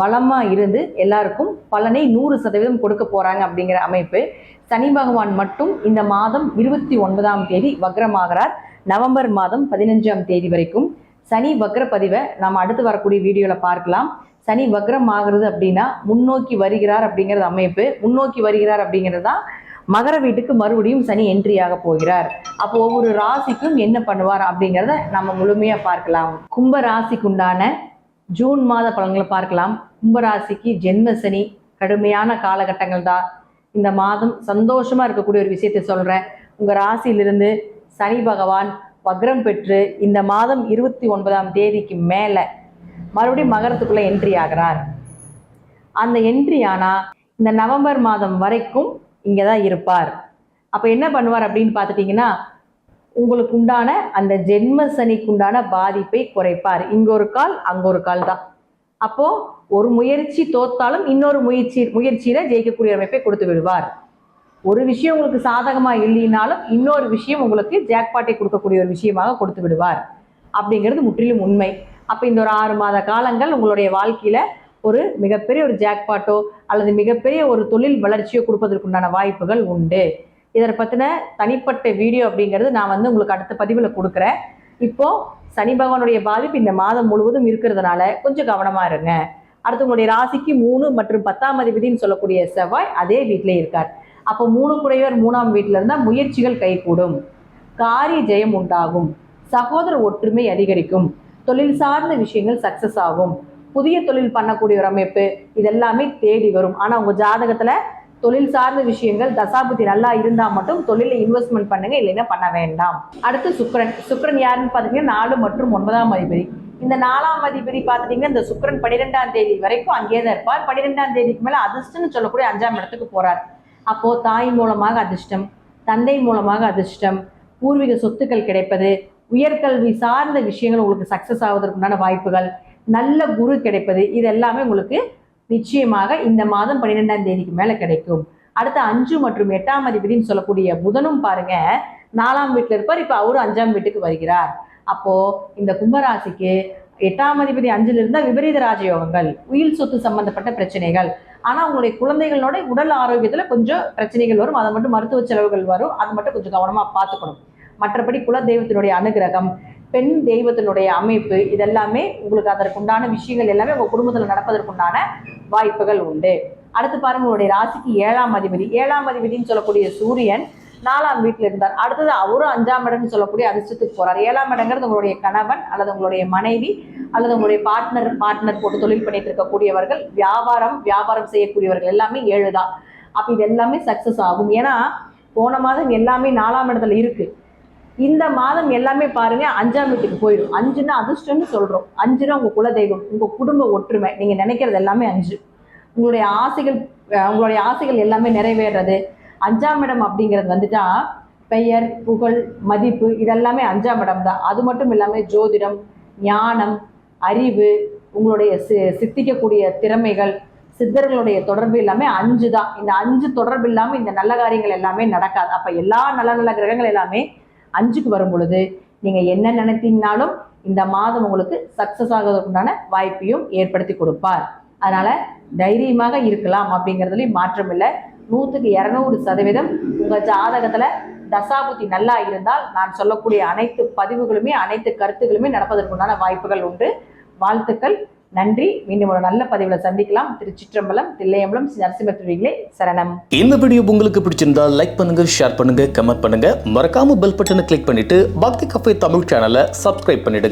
பலமாக இருந்து எல்லாருக்கும் பலனை நூறு சதவீதம் கொடுக்க போகிறாங்க அப்படிங்கிற அமைப்பு. சனி பகவான் மட்டும் இந்த மாதம் இருபத்தி ஒன்பதாம் தேதி வக்ரமாகிறார். நவம்பர் மாதம் பதினஞ்சாம் தேதி வரைக்கும். சனி வக்ர பதிவை நாம் அடுத்து வரக்கூடிய வீடியோவில் பார்க்கலாம். சனி வக்ரம் ஆகிறது அப்படின்னா முன்னோக்கி வருகிறார் அப்படிங்கிறது அமைப்பு. முன்னோக்கி வருகிறார் அப்படிங்கிறது தான் மகர வீட்டுக்கு மறுபடியும் சனி என்ட்ரி ஆக போகிறார். அப்போ ஒவ்வொரு ராசிக்கும் என்ன பண்ணுவார் அப்படிங்கிறத நம்ம முழுமையாக பார்க்கலாம். கும்ப ராசிக்குண்டான ஜூன் மாத பலன்களை பார்க்கலாம். கும்பராசிக்கு ஜென்ம சனி கடுமையான காலகட்டங்கள் தான் இந்த மாதம் சந்தோஷமா இருக்கக்கூடிய ஒரு விஷயத்தை சொல்றேன். உங்க ராசியிலிருந்து சனி பகவான் வக்ரம் பெற்று இந்த மாதம் இருபத்தி ஒன்பதாம் தேதிக்கு மேல மறுபடியும் மகரத்துக்குள்ள என்ட்ரி ஆகிறார். அந்த என்ட்ரி ஆனா இந்த நவம்பர் மாதம் வரைக்கும் இங்கே தான் இருப்பார். அப்போ என்ன பண்ணுவார் அப்படின்னு பார்த்துட்டிங்கன்னா உங்களுக்கு உண்டான அந்த ஜென்ம சனிக்குண்டான பாதிப்பை குறைப்பார். இங்க ஒரு கால் அங்க ஒரு கால் தான். அப்போ ஒரு முயற்சி தோத்தாலும் இன்னொரு முயற்சி முயற்சியில ஜெயிக்கக்கூடிய அமைப்பை கொடுத்து விடுவார். ஒரு விஷயம் உங்களுக்கு சாதகமா இல்லைனாலும் இன்னொரு விஷயம் உங்களுக்கு ஜாக்பாட்டை கொடுக்கக்கூடிய ஒரு விஷயமாக கொடுத்து விடுவார். அப்படிங்கிறது முற்றிலும் உண்மை. அப்போ இந்த ஒரு ஆறு மாத காலங்கள் உங்களுடைய வாழ்க்கையில ஒரு மிகப்பெரிய ஒரு ஜாக்பாட்டோ அல்லது மிகப்பெரிய ஒரு தொழில் வளர்ச்சியோ கொடுப்பதற்குண்டான வாய்ப்புகள் உண்டு. இதை பற்றின தனிப்பட்ட வீடியோ அப்படிங்கிறது நான் வந்து உங்களுக்கு அடுத்த பதிவில் கொடுக்குறேன். இப்போது சனி பகவானுடைய பாதிப்பு இந்த மாதம் முழுவதும் இருக்கிறதுனால கொஞ்சம் கவனமாக இருங்க. அடுத்து உங்களுடைய ராசிக்கு மூணு மற்றும் பத்தாம் அதிபதினு சொல்லக்கூடிய செவ்வாய் அதே வீட்டிலே இருக்கார். அப்போ மூணு குறைவர் மூணாம் வீட்டில் இருந்தால் முயற்சிகள் கைகூடும். காரிய ஜெயம் உண்டாகும். சகோதர ஒற்றுமை அதிகரிக்கும். தொழில் சார்ந்த விஷயங்கள் சக்சஸ் ஆகும். புதிய தொழில் பண்ணக்கூடிய ஒரு அமைப்பு இதெல்லாமே தேடி வரும். ஆனால் உங்கள் ஜாதகத்தில் தொழில் சார்ந்த விஷயங்கள் தசாபுத்தி நல்லா இருந்தால் மட்டும் தொழிலில் இன்வெஸ்ட்மெண்ட் பண்ணுங்க இல்லைன்னா பண்ண வேண்டாம். அடுத்து சுக்கரன். சுக்கரன் யாருன்னு பார்த்தீங்கன்னா நாலு மற்றும் ஒன்பதாம் அதிபதி. இந்த நாலாம் அதிபதி பார்த்துட்டீங்கன்னா இந்த சுக்கரன் பன்னிரெண்டாம் தேதி வரைக்கும் அங்கேயே தான் இருப்பார். பன்னிரெண்டாம் தேதிக்கு மேலே அதிர்ஷ்டம்னு சொல்லக்கூடிய அஞ்சாம் இடத்துக்கு போறார். அப்போ தாய் மூலமாக அதிர்ஷ்டம் தந்தை மூலமாக அதிர்ஷ்டம் பூர்வீக சொத்துக்கள் கிடைப்பது உயர்கல்வி சார்ந்த விஷயங்கள் உங்களுக்கு சக்சஸ் ஆவதற்குண்டான வாய்ப்புகள் நல்ல குரு கிடைப்பது இது எல்லாமே உங்களுக்கு நிச்சயமாக இந்த மாதம் பன்னிரெண்டாம் தேதிக்கு மேலே கிடைக்கும். அடுத்த அஞ்சு மற்றும் எட்டாம் அதிபதினு சொல்லக்கூடிய புதனும் பாருங்க நாலாம் வீட்டில் இருப்பார். இப்போ அவரும் அஞ்சாம் வீட்டுக்கு வருகிறார். அப்போ இந்த கும்பராசிக்கு எட்டாம் அதிபதி அஞ்சுல இருந்தால் விபரீத ராஜயோகங்கள் உயிர் சொத்து சம்பந்தப்பட்ட பிரச்சனைகள். ஆனால் உங்களுடைய குழந்தைகளோட உடல் ஆரோக்கியத்தில் கொஞ்சம் பிரச்சனைகள் வரும். அதை மட்டும் மருத்துவ செலவுகள் வரும். அது மட்டும் கொஞ்சம் கவனமாக பார்த்துக்கணும். மற்றபடி குல தெய்வத்தினுடைய அனுகிரகம் பெண் தெய்வத்தினுடைய அமைப்பு இதெல்லாமே உங்களுக்கு அதற்குண்டான விஷயங்கள் எல்லாமே உங்கள் குடும்பத்தில் நடப்பதற்குண்டான வாய்ப்புகள் உண்டு. அடுத்து பாருங்க உங்களுடைய ராசிக்கு ஏழாம் அதிபதி. ஏழாம் அதிபதினு சொல்லக்கூடிய சூரியன் நாலாம் வீட்டில் இருந்தார். அடுத்தது அவரும் அஞ்சாம் இடம்னு சொல்லக்கூடிய அதிர்ஷ்டத்துக்கு போகிறார் ஏழாம் இடங்கிறது உங்களுடைய கணவன் அல்லது உங்களுடைய மனைவி அல்லது உங்களுடைய பார்ட்னர் பார்ட்னர் போட்டு தொழில் பண்ணிட்டு இருக்கக்கூடியவர்கள் வியாபாரம் வியாபாரம் செய்யக்கூடியவர்கள் எல்லாமே ஏழு தான். அப்போ இது எல்லாமே சக்ஸஸ் ஆகும். ஏன்னா போன மாதம் எல்லாமே நாலாம் இடத்துல இருக்குது இந்த மாதம் எல்லாமே பாருங்க அஞ்சாம் வீட்டுக்கு போயிடும். அஞ்சுன்னா அதிர்ஷ்டம்னு சொல்றோம். அஞ்சுனா உங்க குலதெய்வம் உங்க குடும்ப ஒற்றுமை. நீங்க நினைக்கிறது எல்லாமே அஞ்சு. உங்களுடைய ஆசைகள் உங்களுடைய ஆசைகள் எல்லாமே நிறைவேறது அஞ்சாம் இடம் அப்படிங்கிறது வந்துட்டா பெயர் புகழ் மதிப்பு இதெல்லாமே அஞ்சாம் இடம் தான். அது மட்டும் இல்லாமல் ஜோதிடம் ஞானம் அறிவு உங்களுடைய சி- சித்திக்கக்கூடிய திறமைகள் சித்தர்களுடைய தொடர்பு எல்லாமே அஞ்சு தான். இந்த அஞ்சு தொடர்பு இல்லாமல் இந்த நல்ல காரியங்கள் எல்லாமே நடக்காது. அப்போ எல்லா நல்ல நல்ல கிரகங்கள் எல்லாமே அஞ்சுக்கு வரும் பொழுது நீங்கள் என்ன நினைத்தீங்கனாலும் இந்த மாதம் உங்களுக்கு சக்ஸஸ் ஆகிறதுக்குண்டான வாய்ப்பையும் ஏற்படுத்தி கொடுப்பார். அதனால் தைரியமாக இருக்கலாம் அப்படிங்கிறதுலையும் மாற்றம் இல்லை. நூற்றுக்கு இரநூறு சதவீதம் உங்கள் ஜாதகத்தில் தசாபுத்தி நல்லா இருந்தால் நான் சொல்லக்கூடிய அனைத்து பதிவுகளுமே அனைத்து கருத்துக்களுமே நடப்பதற்குண்டான வாய்ப்புகள் உண்டு. வாழ்த்துக்கள். நன்றி. மீண்டும் ஒரு நல்ல பதிவில் சந்திக்கலாம். திருச்சிற்றம்பலம் தில்லையம்பலம் ஸ்ரீ சரணம். இந்த வீடியோ உங்களுக்கு பிடிச்சிருந்தா லைக் பண்ணுங்க ஷேர் பண்ணுங்க கமெண்ட் பண்ணுங்க. மறக்காம பெல் பட்டனை கிளிக் பண்ணிட்டு பக்தி கஃபே தமிழ் சேனலை சப்ஸ்கிரைப் பண்ணிடுங்க.